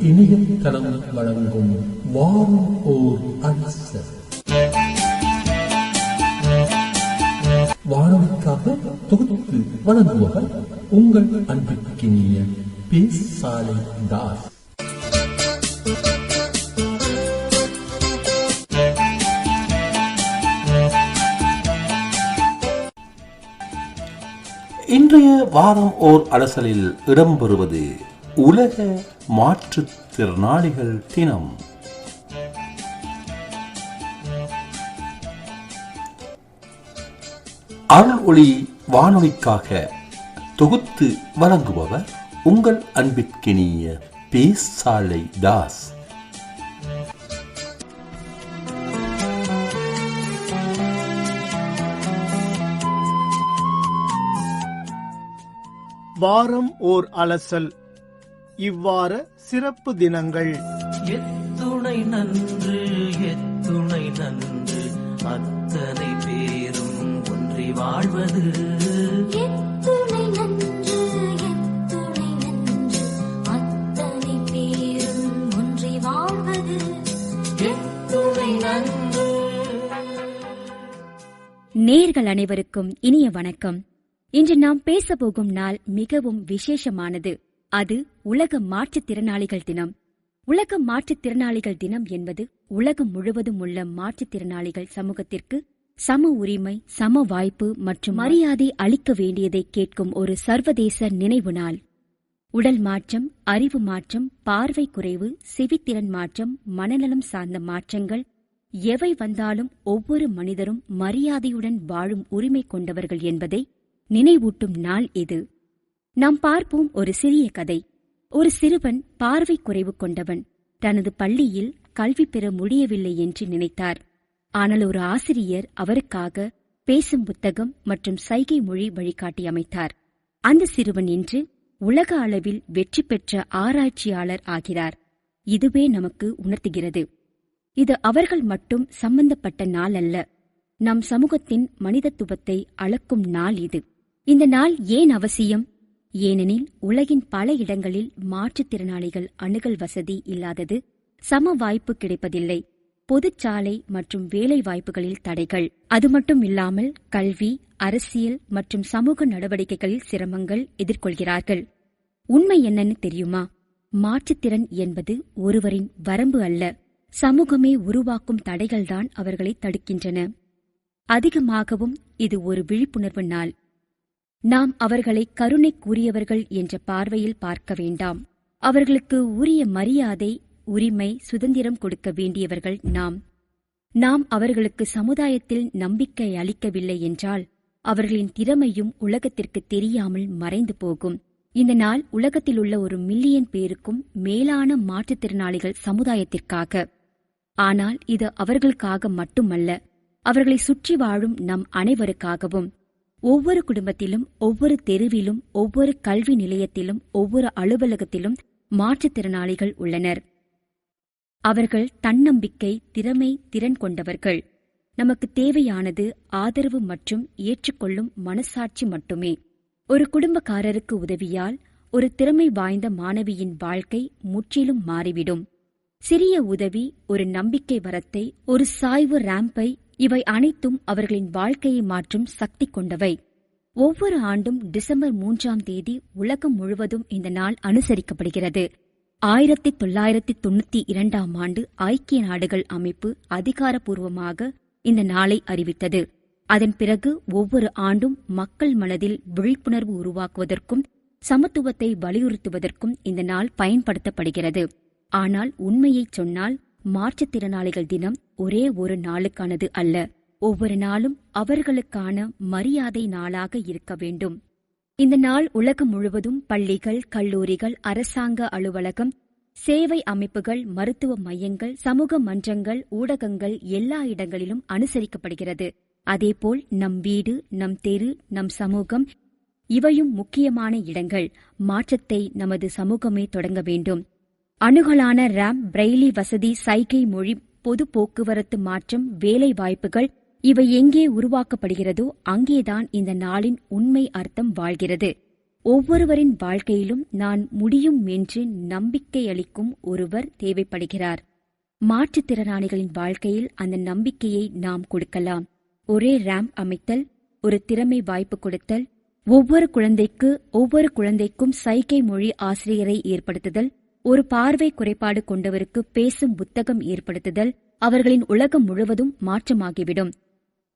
இனியும் தரம் வழங்கும் வாரம் ஓர் அலசல் வானொலிக்காக தொகுத்து வழங்குபவர் உங்கள் அன்பிற்கினிய பேசாலை தாஸ். இன்றைய வாரம் ஓர் அலசலில் இடம்பெறுவது உலக மாற்றுத்திறனாளிகள் தினம். அருள் ஒளி வானொலிக்காக தொகுத்து வழங்குபவர் உங்கள் அன்பிற்கினிய பேசாலை தாஸ். வாரம் ஓர் அலசல் இவ்வார சிறப்பு தினங்கள். எத்துணை நன்று எத்துணை நன்று அத்தனை பேரும் ஒன்றி வாழ்வது. எத்துணை நன்று எத்துணை நன்று அத்தனை பேரும் ஒன்றி வாழ்வது. எத்துணை நன்று. நேர்கள் அனைவருக்கும் இனிய வணக்கம். இன்று நாம் பேசப்போகும் நாள் மிகவும் விசேஷமானது. அது உலக மாற்றுத்திறனாளிகள் தினம். உலக மாற்றுத்திறனாளிகள் தினம் என்பது உலகம் முழுவதும் உள்ள மாற்றுத்திறனாளிகள் சமூகத்திற்கு சம உரிமை சம வாய்ப்பு மற்றும் மரியாதை அளிக்க வேண்டியதை கேட்கும் ஒரு சர்வதேச நினைவு நாள். உடல் மாற்றம் அறிவு மாற்றம் பார்வை குறைவு செவித்திறன் மாற்றம் மனநலம் சார்ந்த மாற்றங்கள் எவை வந்தாலும் ஒவ்வொரு மனிதரும் மரியாதையுடன் வாழும் உரிமை கொண்டவர்கள் என்பதை நினைவூட்டும் நாள் இது. நாம் பார்ப்போம் ஒரு சிறிய கதை. ஒரு சிறுவன் பார்வை குறைவு கொண்டவன். தனது பள்ளியில் கல்வி பெற முடியவில்லை என்று நினைத்தார். ஆனால் ஒரு ஆசிரியர் அவருக்காக பேசும் புத்தகம் மற்றும் சைகை மொழி வழிகாட்டி அமைத்தார். அந்த சிறுவன் இன்று உலக அளவில் வெற்றி பெற்ற ஆராய்ச்சியாளர் ஆகிறார். இதுவே நமக்கு உணர்த்துகிறது. இது அவர்கள் மட்டும் சம்பந்தப்பட்ட நாள் அல்ல. நம் சமூகத்தின் மனிதத்துவத்தை அளக்கும் நாள் இது. இந்த நாள் ஏன் அவசியம்? ஏனெனில் உலகின் பல இடங்களில் மாற்றுத்திறனாளிகள் அணுகல் வசதி இல்லாதது சம வாய்ப்பு கிடைப்பதில்லை. பொதுச்சாலை மற்றும் வேலை வாய்ப்புகளில் தடைகள். அது மட்டும் இல்லாமல் கல்வி அரசியல் மற்றும் சமூக நடவடிக்கைகளில் சிரமங்கள் எதிர்கொள்கிறார்கள். உண்மை என்னன்னு தெரியுமா? மாற்றுத்திறன் என்பது ஒருவரின் வரம்பு அல்ல. சமூகமே உருவாக்கும் தடைகள்தான் அவர்களை தடுக்கின்றன. அதிகமாகவும் இது ஒரு விழிப்புணர்வு நாள். நாம் அவர்களை கருணைக்குரியவர்கள் என்ற பார்வையில் பார்க்க வேண்டாம். அவர்களுக்கு உரிய மரியாதை உரிமை சுதந்திரம் கொடுக்க வேண்டியவர்கள் நாம். நாம் அவர்களுக்கு சமுதாயத்தில் நம்பிக்கை அளிக்கவில்லை என்றால் அவர்களின் திறமையும் உலகத்திற்கு தெரியாமல் மறைந்து போகும். இந்த நாள் உலகத்தில் உள்ள ஒரு மில்லியன் பேருக்கும் மேலான மாற்றுத்திறனாளிகள் சமுதாயத்திற்காக. ஆனால் இது அவர்களுக்காக மட்டுமல்ல அவர்களை சுற்றி வாழும் நம் அனைவருக்காகவும். ஒவ்வொரு குடும்பத்திலும் ஒவ்வொரு தெருவிலும் ஒவ்வொரு கல்வி நிலையத்திலும் ஒவ்வொரு அலுவலகத்திலும் மாற்றுத்திறனாளிகள் உள்ளனர். அவர்கள் தன்னம்பிக்கை திறமை திறன் கொண்டவர்கள். நமக்கு தேவையானது ஆதரவு மற்றும் ஏற்றுக்கொள்ளும் மனசாட்சி மட்டுமே. ஒரு குடும்பக்காரருக்கு உதவியால் ஒரு திறமை வாய்ந்த மாணவியின் வாழ்க்கை முற்றிலும் மாறிவிடும். சிறிய உதவி ஒரு நம்பிக்கை வரத்தை ஒரு சாய்வு ரேம்பை இவை அனைத்தும் அவர்களின் வாழ்க்கையை மாற்றும் சக்தி கொண்டவை. ஒவ்வொரு ஆண்டும் டிசம்பர் மூன்றாம் தேதி உலகம் முழுவதும் இந்த நாள் அனுசரிக்கப்படுகிறது. ஆயிரத்தி தொள்ளாயிரத்தி தொண்ணூத்தி இரண்டாம் ஆண்டு ஐக்கிய நாடுகள் அமைப்பு அதிகாரப்பூர்வமாக இந்த நாளை அறிவித்தது. அதன் பிறகு ஒவ்வொரு ஆண்டும் மக்கள் மனதில் விழிப்புணர்வு உருவாக்குவதற்கும் சமத்துவத்தை வலியுறுத்துவதற்கும் இந்த நாள் பயன்படுத்தப்படுகிறது. ஆனால் உண்மையைச் சொன்னால் மாற்றுத்திறனாளிகள் தினம் ஒரே ஒரு நாளுக்கானது அல்ல. ஒவ்வொரு நாளும் அவர்களுக்கான மரியாதை நாளாக இருக்க வேண்டும். இந்த நாள் உலகம் முழுவதும் பள்ளிகள் கல்லூரிகள் அரசாங்க அலுவலகம் சேவை அமைப்புகள் மருத்துவ மையங்கள் சமூக மன்றங்கள் ஊடகங்கள் எல்லா இடங்களிலும் அனுசரிக்கப்படுகிறது. அதேபோல் நம் வீடு நம் தெரு நம் சமூகம் இவையும் முக்கியமான இடங்கள். மாற்றத்தை நமது சமூகமே தொடங்க வேண்டும். அணுகலான ரேம் பிரெய்லி வசதி சைகை மொழி பொது போக்குவரத்து மாற்றம் வேலை வாய்ப்புகள் இவை எங்கே உருவாக்கப்படுகிறதோ அங்கேதான் இந்த நாளின் உண்மை அர்த்தம் வாழ்கிறது. ஒவ்வொருவரின் வாழ்க்கையிலும் நான் முடியும் என்று நம்பிக்கையளிக்கும் ஒருவர் தேவைப்படுகிறார். மாற்றுத்திறனாளிகளின் வாழ்க்கையில் அந்த நம்பிக்கையை நாம் கொடுக்கலாம். ஒரே ரேம்ப் அமைத்தல் ஒரு திறமை வாய்ப்பு கொடுத்தல் ஒவ்வொரு குழந்தைக்கு ஒவ்வொரு குழந்தைக்கும் சைகை மொழி ஆசிரியரை ஏற்படுத்துதல் ஒரு பார்வை குறைபாடு கொண்டவருக்கு பேசும் புத்தகம் ஏற்படுத்துதல் அவர்களின் உலகம் முழுவதும் மாற்றமாகிவிடும்.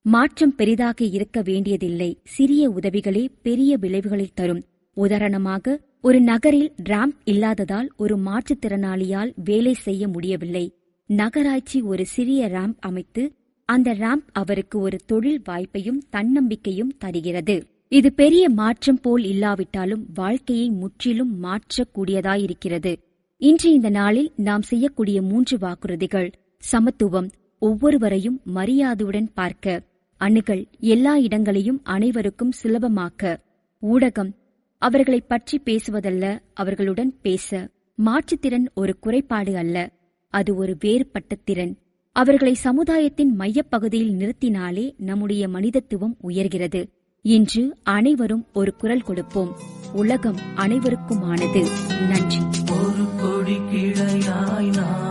மாற்றம் பெரிதாக இருக்க வேண்டியதில்லை. சிறிய உதவிகளே பெரிய விளைவுகளை தரும். உதாரணமாக ஒரு நகரில் ராம்ப் இல்லாததால் ஒரு மாற்றுத்திறனாளியால் வேலை செய்ய முடியவில்லை. நகராட்சி ஒரு சிறிய ரேம்ப் அமைத்து அந்த ரேம்ப் அவருக்கு ஒரு தொழில் வாய்ப்பையும் தன்னம்பிக்கையும் தருகிறது. இது பெரிய மாற்றம் போல் இல்லாவிட்டாலும் வாழ்க்கையை முற்றிலும் மாற்றக்கூடியதாயிருக்கிறது. இன்று இந்த நாளில் நாம் செய்யக்கூடிய மூன்று வாக்குறுதிகள். சமத்துவம் ஒவ்வொருவரையும் மரியாதையுடன் பார்க்க. அணுகள் எல்லா இடங்களையும் அனைவருக்கும் சுலபமாக்க. ஊடகம் அவர்களை பற்றி பேசுவதல்ல அவர்களுடன் பேச. மாற்றுத்திறன் ஒரு குறைபாடு அல்ல அது ஒரு வேறுபட்ட திறன். அவர்களை சமுதாயத்தின் மையப்பகுதியில் நிறுத்தினாலே நம்முடைய மனிதத்துவம் உயர்கிறது. இன்று அனைவரும் ஒரு குரல் கொடுப்போம். உலகம் அனைவருக்குமானது. நன்றி. கொடி கிளையாய் நாம்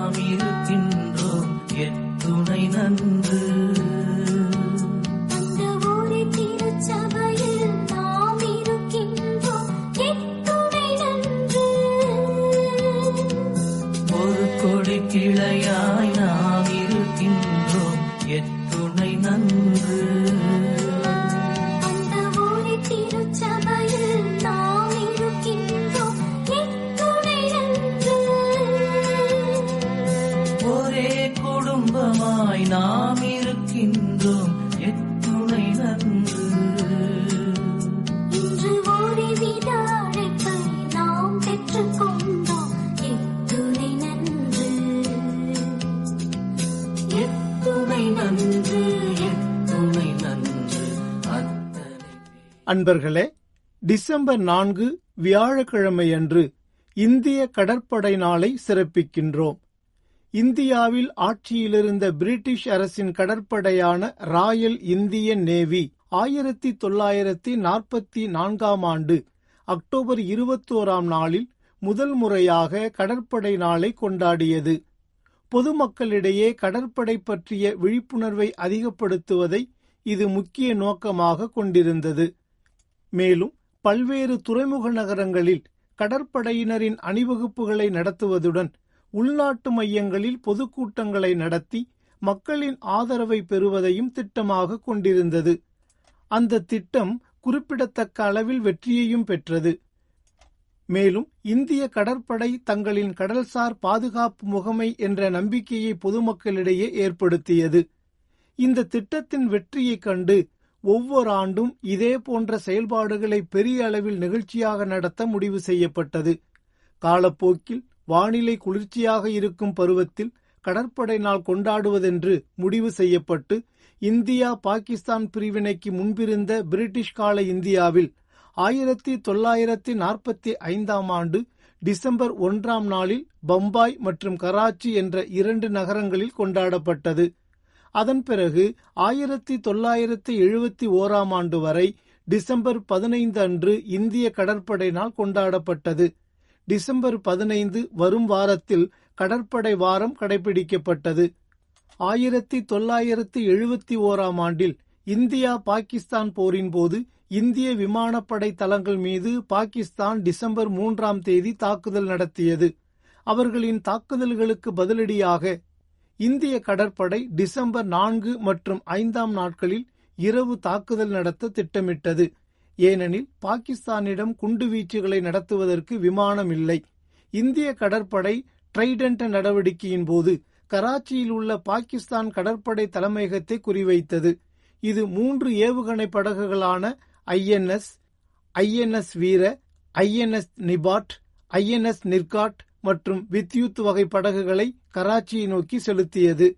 அன்பர்களே டிசம்பர் நான்கு வியாழக்கிழமையன்று இந்திய கடற்படை நாளை சிறப்பிக்கின்றோம். இந்தியாவில் ஆட்சியிலிருந்த பிரிட்டிஷ் அரசின் கடற்படையான ராயல் இந்தியன் நேவி ஆயிரத்தி தொள்ளாயிரத்தி நாற்பத்தி நான்காம் ஆண்டு அக்டோபர் இருபத்தோராம் நாளில் முதல் முறையாக கடற்படை நாளை கொண்டாடியது. பொதுமக்களிடையே கடற்படை பற்றிய விழிப்புணர்வை அதிகப்படுத்துவதை இது முக்கிய நோக்கமாக கொண்டிருந்தது. மேலும் பல்வேறு துறைமுக நகரங்களில் கடற்படையினரின் அணிவகுப்புகளை நடத்துவதுடன் உள்நாட்டு மையங்களில் பொதுக்கூட்டங்களை நடத்தி மக்களின் ஆதரவை பெறுவதையும் திட்டமாக கொண்டிருந்தது. அந்த திட்டம் குறிப்பிடத்தக்க அளவில் வெற்றியையும் பெற்றது. மேலும் இந்திய கடற்படை தங்களின் கடல்சார் பாதுகாப்பு முகமை என்ற நம்பிக்கையை பொதுமக்களிடையே ஏற்படுத்தியது. இந்த திட்டத்தின் வெற்றியைக் கண்டு ஒவ்வொரு ஆண்டும் இதே போன்ற செயல்பாடுகளை பெரிய அளவில் நிகழ்ச்சியாக நடத்த முடிவு செய்யப்பட்டது. காலப்போக்கில் வானிலை குளிர்ச்சியாக இருக்கும் பருவத்தில் கடற்படை நாள் கொண்டாடுவதென்று முடிவு செய்யப்பட்டு இந்தியா பாகிஸ்தான் பிரிவினைக்கு முன்பிருந்த பிரிட்டிஷ் கால இந்தியாவில் ஆயிரத்தி தொள்ளாயிரத்தி நாற்பத்தி ஐந்தாம் ஆண்டு டிசம்பர் ஒன்றாம் நாளில் பம்பாய் மற்றும் கராச்சி என்ற இரண்டு நகரங்களில் கொண்டாடப்பட்டது. அதன் பிறகு ஆயிரத்தி தொள்ளாயிரத்தி எழுபத்தி ஓராம் ஆண்டு வரை டிசம்பர் பதினைந்து அன்று இந்திய கடற்படை நாள் கொண்டாடப்பட்டது. டிசம்பர் பதினைந்து வரும் வாரத்தில் கடற்படை வாரம் கடைபிடிக்கப்பட்டது. ஆயிரத்தி தொள்ளாயிரத்தி எழுபத்தி ஓராம் ஆண்டில் இந்தியா பாகிஸ்தான் போரின் போது இந்திய விமானப்படை தளங்கள் மீது பாகிஸ்தான் டிசம்பர் மூன்றாம் தேதி தாக்குதல் நடத்தியது. அவர்களின் தாக்குதல்களுக்கு பதிலடியாக இந்திய கடற்படை டிசம்பர் நான்கு மற்றும் ஐந்தாம் நாட்களில் இரவு தாக்குதல் நடத்த திட்டமிட்டது. ஏனெனில் பாகிஸ்தானிடம் குண்டுவீச்சுகளை நடத்துவதற்கு விமானம் இல்லை இந்திய கடற்படை ட்ரைடன்ட் நடவடிக்கையின் போது கராச்சியில் உள்ள பாகிஸ்தான் கடற்படை தலைமையகத்தை குறிவைத்தது. இது மூன்று ஏவுகணை படகுகளான INS INS Veer INS Nipat INS Nirghat மற்றும் வித்யுத் வகை படகுகளை கராச்சியை நோக்கி செலுத்தியது.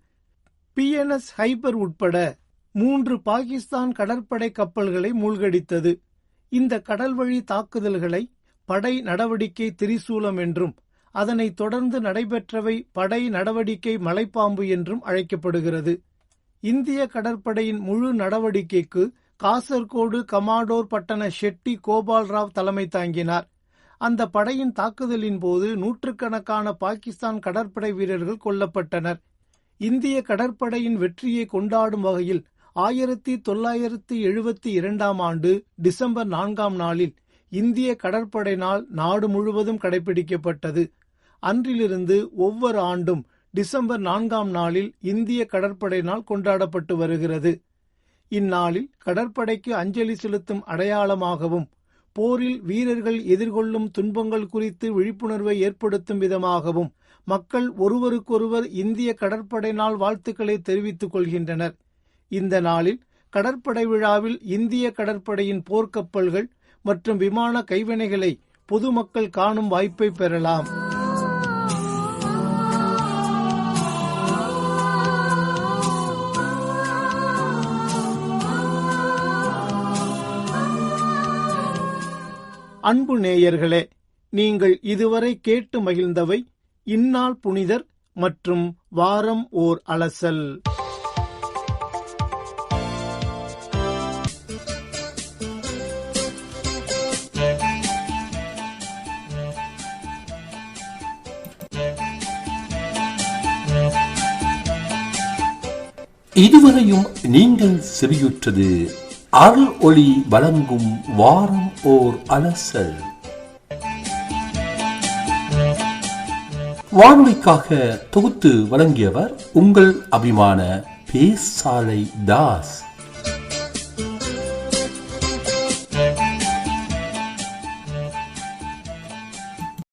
பிஎன்எஸ் ஹைபர் உட்பட மூன்று பாகிஸ்தான் கடற்படை கப்பல்களை மூழ்கடித்தது. இந்த கடல்வழி தாக்குதல்களை படை நடவடிக்கை திரிசூலம் என்றும் அதனைத் தொடர்ந்து நடைபெற்றவை படை நடவடிக்கை மலைப்பாம்பு என்றும் அழைக்கப்படுகிறது. இந்திய கடற்படையின் முழு நடவடிக்கைக்கு காசர்கோடு கமாடோர் பட்டண ஷெட்டி கோபால்ராவ் தலைமை தாங்கினார். அந்த படையின் தாக்குதலின் போது நூற்றுக்கணக்கான பாகிஸ்தான் கடற்படை வீரர்கள் கொல்லப்பட்டனர். இந்திய கடற்படையின் வெற்றியை கொண்டாடும் வகையில் ஆயிரத்தி தொள்ளாயிரத்தி எழுபத்தி இரண்டாம் ஆண்டு டிசம்பர் நான்காம் நாளில் இந்திய கடற்படை நாள் நாடு முழுவதும் கடைபிடிக்கப்பட்டது. அன்றிலிருந்து ஒவ்வொரு ஆண்டும் டிசம்பர் நான்காம் நாளில் இந்திய கடற்படை நாள் கொண்டாடப்பட்டு வருகிறது. இந்நாளில் கடற்படைக்கு அஞ்சலி செலுத்தும் அடையாளமாகவும் போரில் வீரர்கள் எதிர்கொள்ளும் துன்பங்கள் குறித்து விழிப்புணர்வை ஏற்படுத்தும் விதமாகவும் மக்கள் ஒருவருக்கொருவர் இந்திய கடற்படை நாள் வாழ்த்துக்களை தெரிவித்துக் கொள்கின்றனர். இந்த நாளில் கடற்படை விழாவில் இந்திய கடற்படையின் போர்க்கப்பல்கள் மற்றும் விமான கைவினைகளை பொதுமக்கள் காணும் வாய்ப்பை பெறலாம். அன்பு நேயர்களே நீங்கள் இதுவரை கேட்டு மகிழ்ந்தவை இந்நாள் புனிதர் மற்றும் வாரம் ஓர் அலசல். இதுவரையும் நீங்கள் செவியுற்றது அருள் ஒளி வழங்கும் வாரம் ஓர் அலசல். வானொலிக்காக தொகுத்து வழங்கியவர் உங்கள் அபிமான பேசாலை தாஸ்.